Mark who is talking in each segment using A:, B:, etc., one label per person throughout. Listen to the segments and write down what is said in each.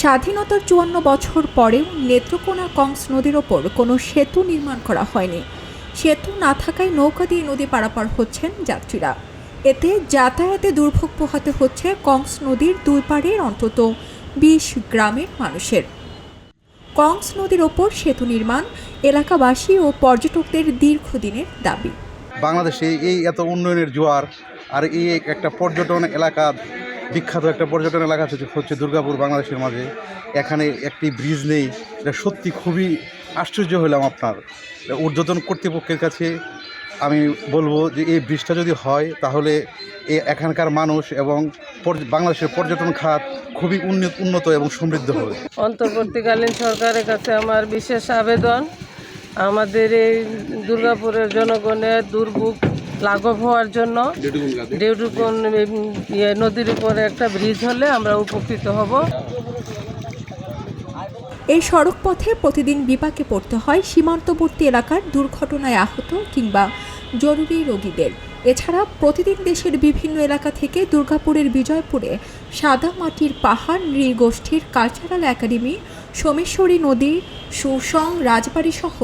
A: স্বাধীনতার চুয়ান্ন বছর পরেও নেত্রকোনা কংস নদীর ওপর কোনো সেতু নির্মাণ করা হয়নি। সেতু না থাকায় নৌকা দিয়ে নদী পারাপার হচ্ছেন যাত্রীরা। এতে যাতায়াতে দুর্ভোগ পোহাতে হচ্ছে কংস নদীর দুই পাড়ের অন্তত বিশ গ্রামের মানুষের। কংস নদীর ওপর সেতু নির্মাণ এলাকাবাসী ও পর্যটকদের দীর্ঘদিনের দাবি।
B: বাংলাদেশে এই এত উন্নয়নের জোয়ার আর এই একটা পর্যটন এলাকা বিখ্যাত একটা পর্যটন এলাকা হচ্ছে হচ্ছে দুর্গাপুর বাংলাদেশের মাঝে। এখানে একটি ব্রিজ নেই। এটা সত্যি খুবই আশ্চর্য হলাম আপনার। ঊর্ধ্বতন কর্তৃপক্ষের কাছে আমি বলব যে এই ব্রিজটা যদি হয়, তাহলে এ এখানকার মানুষ এবং বাংলাদেশের পর্যটন খাত খুবই উন্নত উন্নত এবং সমৃদ্ধ হবে।
C: অন্তর্বর্তীকালীন সরকারের কাছে আমার বিশেষ আবেদন, আমাদের এই দুর্গাপুরের জনগণের দুর্ভোগ লাঘব হওয়ার জন্য ডেউডুকন ইয়ে নদীর উপরে একটা ব্রিজ হলে আমরা উপকৃত হব।
A: এই সড়ক পথে প্রতিদিন বিপাকে পড়তে হয় সীমান্তবর্তী এলাকার দুর্ঘটনায় আহত কিংবা জরুরি রোগীদের। এছাড়া প্রতিদিন দেশের বিভিন্ন এলাকা থেকে দুর্গাপুরের বিজয়পুরে সাদা মাটির পাহাড় নৃগোষ্ঠীর কালচারাল একাডেমি সোমেশ্বরী নদী সুসং রাজবাড়ি সহ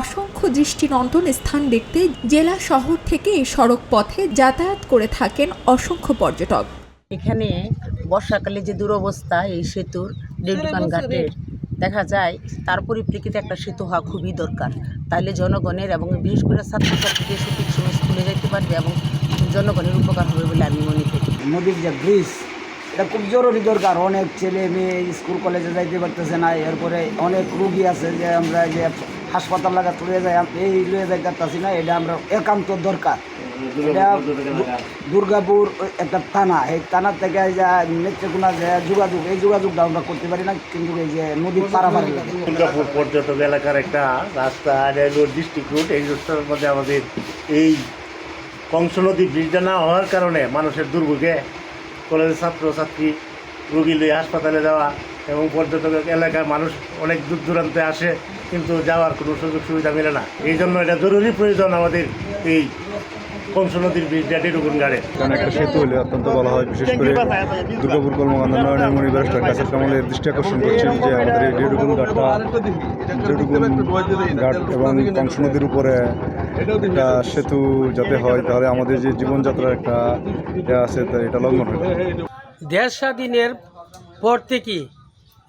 A: অসংখ্য দৃষ্টিনন্দন স্থান দেখতে জেলা শহর থেকে এই সড়ক পথে যাতায়াত করে থাকেন অসংখ্য পর্যটক।
D: এখানে বর্ষাকালে যে দুরবস্থা এই সেতুর ডেডুকান ঘাটের দেখা যায় তার পরিপ্রেক্ষিতে একটা সেতু হওয়া খুবই দরকার। তাহলে জনগণের এবং বিশেষ করে ছাত্রছাত্রীদের সঠিক সময় স্কুলে যেতে পারবে এবং জনগণের উপকার হবে বলে আমি মনে করি।
E: নদীর যে ব্রিজ এটা খুব জরুরি দরকার। অনেক ছেলে মেয়ে স্কুল কলেজে যাইতে পারতেছে না। এরপরে অনেক রুগী আছে যে আমরা যে হাসপাতাল লাগা তুলে যাই এই লয়ে যাই পারতেছি না। এটা আমরা একান্ত দরকার। এটা দুর্গাপুর একটা থানা। এই থানার থেকে যা নেত্রকোনা যে যোগাযোগ এই যোগাযোগটা আমরা করতে পারি না। কিন্তু এই যে নদীর পারাপারি
F: দুর্গাপুর পর্যটক এলাকার একটা রাস্তা রেলওয়ে ডিস্ট্রিক্ট রুট এই রাস্তার মধ্যে আমাদের এই কংস নদী ব্রিজটা না হওয়ার কারণে মানুষের দুর্ভোগে কলেজের ছাত্রছাত্রী রুগী লিয়ে হাসপাতালে যাওয়া এবং পর্যটক এলাকার মানুষ অনেক দূর দূরান্তে আসে, কিন্তু যাওয়ার কোনো সুযোগ সুবিধা মেলে না। এই জন্য এটা জরুরি প্রয়োজন আমাদের এই কংস নদীর ব্রিজটা ডেটুকুন গাড়ে।
B: কারণ একটা সেতু হলে অত্যন্ত ভালো হয় বিশেষ করে দুর্গাপুর কর্মকাণ্ড উন্নয়নের মণি ব্যারিস্টার কাছের কামলের দৃষ্টি আকর্ষণ করছেন যে আমাদের এই ডেডুগুন ঘাটটা ডেডুগুন ঘাট এবং কংস নদীর উপরে একটা সেতু যাতে হয় তাহলে আমাদের যে জীবনযাত্রার একটা ইয়ে আছে এটা লঙ্ঘন হয়।
G: দেশ স্বাধীনের পর থেকে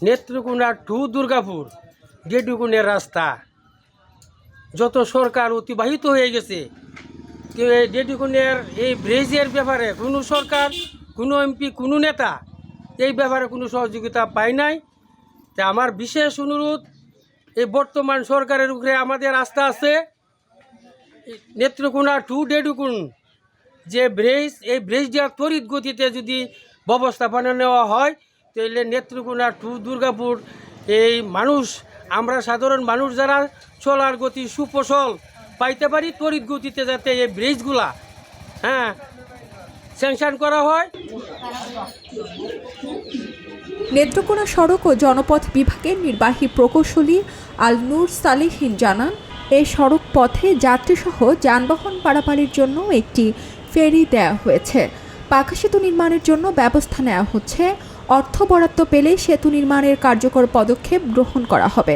G: নেত্রকোনা টু দুর্গাপুর ডেডুকুনের রাস্তা। যত সরকার অতিবাহিত হয়ে গেছে ডেডুকুনের এই ব্রিজের ব্যাপারে কোনো সরকার, কোনো এমপি, কোনো নেতা এই ব্যাপারে কোনো সহযোগিতা পায় নাই। তা আমার বিশেষ অনুরোধ, এই বর্তমান সরকারের উপরে আমাদের আস্থা আছে। নেত্রকোনা টু ডেডুকুন, যে ব্রিজ, এই ব্রিজটা তড়িৎ গতিতে যদি ব্যবস্থাপনা নেওয়া হয়, তাহলে নেত্রকোনা টু দুর্গাপুর, এই মানুষ, আমরা সাধারণ মানুষ যারা চলার গতি সুফসল পাইতে পারি, তড়িৎ গতিতে যাতে এই ব্রিজগুলা হ্যাঁ স্যাংশন করা হয়।
A: নেত্রকোনা সড়ক ও জনপথ বিভাগের নির্বাহী প্রকৌশলী আল নূর সালেহীন জানান এই সড়ক পথে যাত্রীসহ যানবাহন পারাপারের জন্য একটি ফেরি দেওয়া হয়েছে। পাকা সেতু নির্মাণের জন্য ব্যবস্থা নেওয়া হচ্ছে। অর্থ বরাদ্দ পেলে সেতু নির্মাণের কার্যকর পদক্ষেপ গ্রহণ করা হবে।